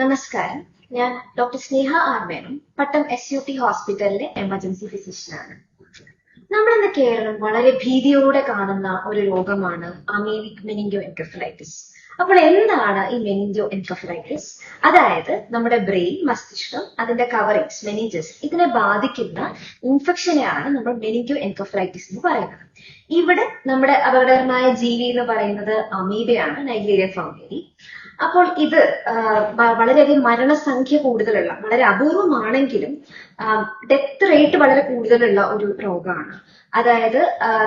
നമസ്കാരം. ഞാൻ doctor Sneha R Pattom S U T ഹോസ്പിറ്റലിലെ എമർജൻസി ഫിസിഷ്യനാണ്. നമ്മൾ ഇന്ന് കേരളം വളരെ ഭീതിയോടെ കാണുന്ന ഒരു രോഗമാണ് അമീബിക് മെനിഞ്ചോ എൻകഫലൈറ്റിസ് അപ്പോൾ എന്താണ് ഈ മെനിഞ്ചോ എൻകഫലൈറ്റിസ് അതായത് നമ്മുടെ ബ്രെയിൻ മസ്തിഷ്കം അതിന്റെ കവറിങ്സ് മെനിഞ്ചസ് ഇതിനെ ബാധിക്കുന്ന ഇൻഫെക്ഷനെയാണ് നമ്മൾ മെനിഞ്ചോ എൻകഫലൈറ്റിസ് എന്ന് പറയുന്നത്. ഇവിടെ നമ്മുടെ അപകടകരമായ ജീവി എന്ന് പറയുന്നത് അമീബയാണ് നൈജീരിയ ഫൗണ്ടേരി അപ്പോൾ ഇത് വളരെയധികം മരണസംഖ്യ കൂടുതലുള്ള വളരെ അപൂർവമാണെങ്കിലും ഡെത്ത് റേറ്റ് വളരെ കൂടുതലുള്ള ഒരു രോഗമാണ്. അതായത്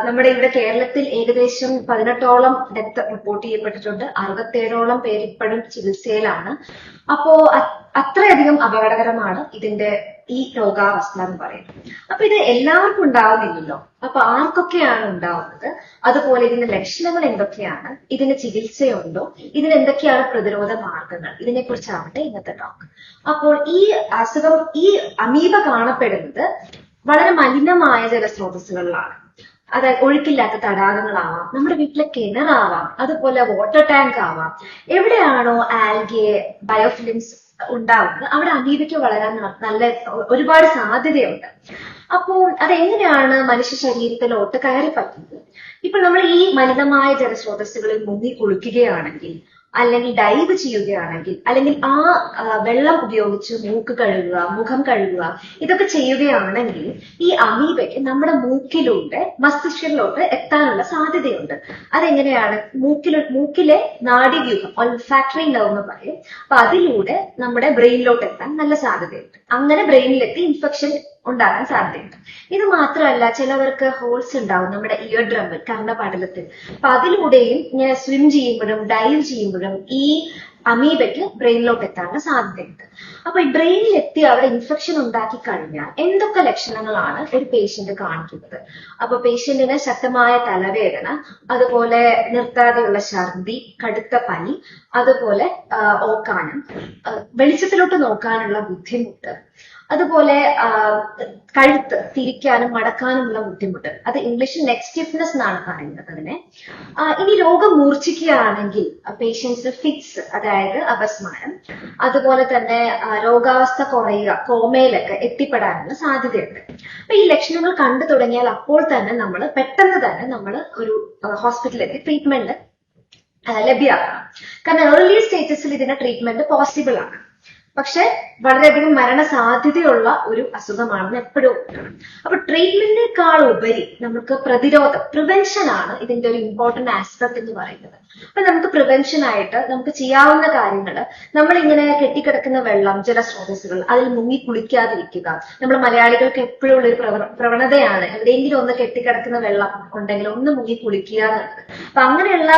നമ്മുടെ ഇവിടെ കേരളത്തിൽ ഏകദേശം പതിനെട്ടോളം ഡെത്ത് റിപ്പോർട്ട് ചെയ്യപ്പെട്ടിട്ടുണ്ട്. അറുപത്തേഴോളം പേര് ഇപ്പോഴും ചികിത്സയിലാണ്. അപ്പോ അത്രയധികം അപകടകരമാണ് ഇതിന്റെ ഈ രോഗാവസ്ഥ എന്ന് പറയുന്നത് അപ്പൊ ഇത് എല്ലാവർക്കും ഉണ്ടാവുന്നില്ലല്ലോ അപ്പൊ ആർക്കൊക്കെയാണ് ഉണ്ടാവുന്നത്? അതുപോലെ ഇതിന്റെ ലക്ഷണങ്ങൾ എന്തൊക്കെയാണ്? ഇതിന് ചികിത്സയുണ്ടോ? ഇതിന് എന്തൊക്കെയാണ് പ്രതിരോധ മാർഗങ്ങൾ? ഇതിനെ കുറിച്ചാവട്ടെ ഇന്നത്തെ ടോക്ക് അപ്പോൾ ഈ അസുഖം ഈ അമീബ കാണപ്പെടുന്നത് വളരെ മലിനമായ ജലസ്രോതസ്സുകളിലാണ് അതായത് ഒഴുക്കില്ലാത്ത തടാകങ്ങളാവാം നമ്മുടെ വീട്ടിലെ കിണറാവാം അതുപോലെ വാട്ടർ ടാങ്ക് ആവാം. എവിടെയാണോ ആൽഗിയെ ബയോഫിലിംസ് ഉണ്ടാവുന്നത് അവിടെ അമീബയ്ക്ക് വളരാൻ നല്ല ഒരുപാട് സാധ്യതയുണ്ട്. അപ്പോൾ അതെങ്ങനെയാണ് മനുഷ്യ ശരീരത്തിലോട്ട് കയറി പറ്റുന്നത് ഇപ്പൊ നമ്മൾ ഈ മലിനമായ ജലസ്രോതസ്സുകളിൽ മുങ്ങി കുളിക്കുകയാണെങ്കിൽ അല്ലെങ്കിൽ ഡൈവ് ചെയ്യുകയാണെങ്കിൽ അല്ലെങ്കിൽ ആ വെള്ളം ഉപയോഗിച്ച് മൂക്ക് കഴുകുക മുഖം കഴുകുക ഇതൊക്കെ ചെയ്യുകയാണെങ്കിൽ ഈ അമീബയ്ക്ക് നമ്മുടെ മൂക്കിലൂടെ മസ്തിഷ്കത്തിലോട്ട് എത്താനുള്ള സാധ്യതയുണ്ട്. അതെങ്ങനെയാണ്? മൂക്കിൽ മൂക്കിലെ നാഡീവ്യൂഹം ഒൾഫാക്ടറി നെർവ് എന്ന് പറയും. അപ്പൊ അതിലൂടെ നമ്മുടെ ബ്രെയിനിലോട്ട് എത്താൻ നല്ല സാധ്യതയുണ്ട്. അങ്ങനെ ബ്രെയിനിലെത്തി ഇൻഫെക്ഷൻ ഉണ്ടാകാൻ സാധ്യതയുണ്ട്. ഇത് മാത്രമല്ല ചിലവർക്ക് ഹോൾസ് ഉണ്ടാവും നമ്മുടെ ഇയർ ഡ്രമ്മിൽ കർണപാടലത്തിൽ. അപ്പൊ അതിലൂടെയും ഇങ്ങനെ സ്വിം ചെയ്യുമ്പോഴും ഡൈവ് ചെയ്യുമ്പോഴും ഈ അമീബയ്ക്ക് ബ്രെയിനിലോട്ട് എത്താനുള്ള സാധ്യതയുണ്ട്. അപ്പൊ ബ്രെയിനിൽ എത്തി അവിടെ ഇൻഫെക്ഷൻ ഉണ്ടാക്കി കഴിഞ്ഞാൽ എന്തൊക്കെ ലക്ഷണങ്ങളാണ് ഒരു പേഷ്യന്റ് കാണിക്കുന്നത്? അപ്പൊ പേഷ്യന്റിന് ശക്തമായ തലവേദന അതുപോലെ നിർത്താതെയുള്ള ഛർദി കടുത്ത പനി അതുപോലെ ഓക്കാനം വെളിച്ചത്തിലോട്ട് നോക്കാനുള്ള ബുദ്ധിമുട്ട് അതുപോലെ കഴുത്ത് തിരിക്കാനും മടക്കാനുമുള്ള ബുദ്ധിമുട്ട്. അത് ഇംഗ്ലീഷിൽ നെക്ക് സ്റ്റിഫ്നെസ് എന്നാണ് പറയുന്നത് അതിനെ. ഇനി രോഗം മൂർച്ഛിക്കുകയാണെങ്കിൽ പേഷ്യൻസ് ഫിക്സ് അതായത് അപസ്മാരം. അതുപോലെ തന്നെ രോഗാവസ്ഥ കുറയുക കോമയിലൊക്കെ എത്തിപ്പെടാനുള്ള സാധ്യതയുണ്ട്. അപ്പൊ ഈ ലക്ഷണങ്ങൾ കണ്ടു തുടങ്ങിയാൽ അപ്പോൾ തന്നെ നമ്മൾ പെട്ടെന്ന് തന്നെ നമ്മൾ ഒരു ഹോസ്പിറ്റലിലെത്തി ട്രീറ്റ്മെന്റ് ലഭ്യമാക്കണം കാരണം ഏർലി സ്റ്റേജസിൽ ഇതിന്റെ ട്രീറ്റ്മെന്റ് പോസിബിൾ ആണ്. പക്ഷെ വളരെയധികം മരണ സാധ്യതയുള്ള ഒരു അസുഖമാണെന്ന് എപ്പോഴും ഓർക്കണം അപ്പൊ ട്രീറ്റ്മെന്റിനേക്കാൾ ഉപരി നമുക്ക് പ്രതിരോധം പ്രിവെൻഷൻ ആണ് ഇതിന്റെ ഒരു ഇമ്പോർട്ടന്റ് ആസ്പെക്ട് എന്ന് പറയുന്നത്. അപ്പൊ നമുക്ക് പ്രിവെൻഷൻ ആയിട്ട് നമുക്ക് ചെയ്യാവുന്ന കാര്യങ്ങൾ നമ്മൾ നമ്മളിങ്ങനെ കെട്ടിക്കിടക്കുന്ന വെള്ളം ജലസ്രോതസ്സുകൾ അതിൽ മുങ്ങി കുളിക്കാതിരിക്കുക. നമ്മൾ മലയാളികൾക്ക് എപ്പോഴും ഉള്ള ഒരു പ്രവണതയാണ് എവിടെയെങ്കിലും ഒന്ന് കെട്ടിക്കിടക്കുന്ന വെള്ളം ഉണ്ടെങ്കിൽ ഒന്ന് മുങ്ങി കുളിക്കുക എന്നുള്ളത്. അപ്പൊ അങ്ങനെയുള്ള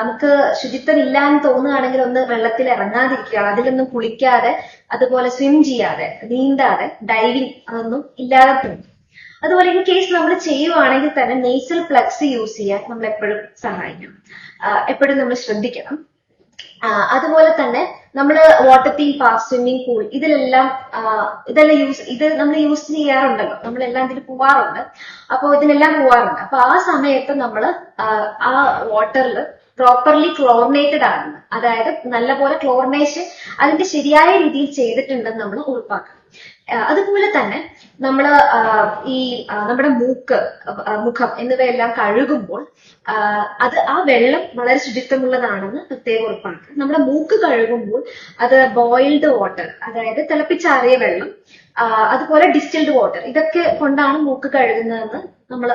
നമുക്ക് ശുചിത്വം ഇല്ല എന്ന് തോന്നുകയാണെങ്കിൽ ഒന്ന് വെള്ളത്തിൽ ഇറങ്ങാതിരിക്കുക അതിലൊന്നും കുളിക്കാതെ അതുപോലെ സ്വിം ചെയ്യാതെ നീന്താതെ ഡൈവിങ് അതൊന്നും ഇല്ലാതെ പോകും. അതുപോലെ ഇൻ കേസ് നമ്മൾ ചെയ്യുവാണെങ്കിൽ തന്നെ നേസൽ പ്ലഗ്സ് യൂസ് ചെയ്യാൻ നമ്മൾ എപ്പോഴും സഹായിക്കണം എപ്പോഴും നമ്മൾ ശ്രദ്ധിക്കണം. അതുപോലെ തന്നെ നമ്മൾ water theme park swimming pool ഇതിലെല്ലാം ഇതെല്ലാം യൂസ് ഇത് നമ്മൾ യൂസ് ചെയ്യാറുണ്ടല്ലോ. നമ്മളെല്ലാം ഇതിൽ പോവാറുണ്ട്. അപ്പോൾ ഇതിനെല്ലാം പോവാറുണ്ട്. അപ്പൊ ആ സമയത്ത് നമ്മൾ ആ വാട്ടറിൽ പ്രോപ്പർലി ക്ലോറിനേറ്റഡ് ആണ്. അതായത് നല്ലപോലെ ക്ലോറിനേഷൻ അതിന്റെ ശരിയായ രീതിയിൽ ചെയ്തിട്ടുണ്ടെന്ന് നമ്മൾ ഉറപ്പാക്കണം. അതുപോലെ തന്നെ നമ്മൾ ഈ നമ്മുടെ മൂക്ക് മുഖം എന്നിവയെല്ലാം കഴുകുമ്പോൾ അത് ആ വെള്ളം വളരെ ശുചിത്വമുള്ളതാണെന്ന് പ്രത്യേകം ഉറപ്പാക്കുക നമ്മുടെ മൂക്ക് കഴുകുമ്പോൾ അത് ബോയിൽഡ് വാട്ടർ അതായത് തിളപ്പിച്ചാറിയ വെള്ളം അതുപോലെ ഡിസ്റ്റിൽഡ് വാട്ടർ ഇതൊക്കെ കൊണ്ടാണ് മൂക്ക് കഴുകുന്നതെന്ന് നമ്മൾ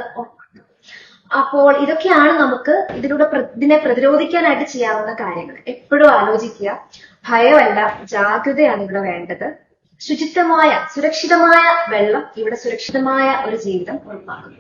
അപ്പോൾ ഇതൊക്കെയാണ് നമുക്ക് ഇതിലൂടെ ഇതിനെ പ്രതിരോധിക്കാനായിട്ട് ചെയ്യാവുന്ന കാര്യങ്ങൾ. എപ്പോഴും ആലോചിക്കുക. ഭയമല്ല ജാഗ്രതയാണ് ഇവിടെ വേണ്ടത്. ശുചിത്വമായ സുരക്ഷിതമായ വെള്ളം ഇവിടെ സുരക്ഷിതമായ ഒരു ജീവിതം ഉറപ്പാക്കുന്നു.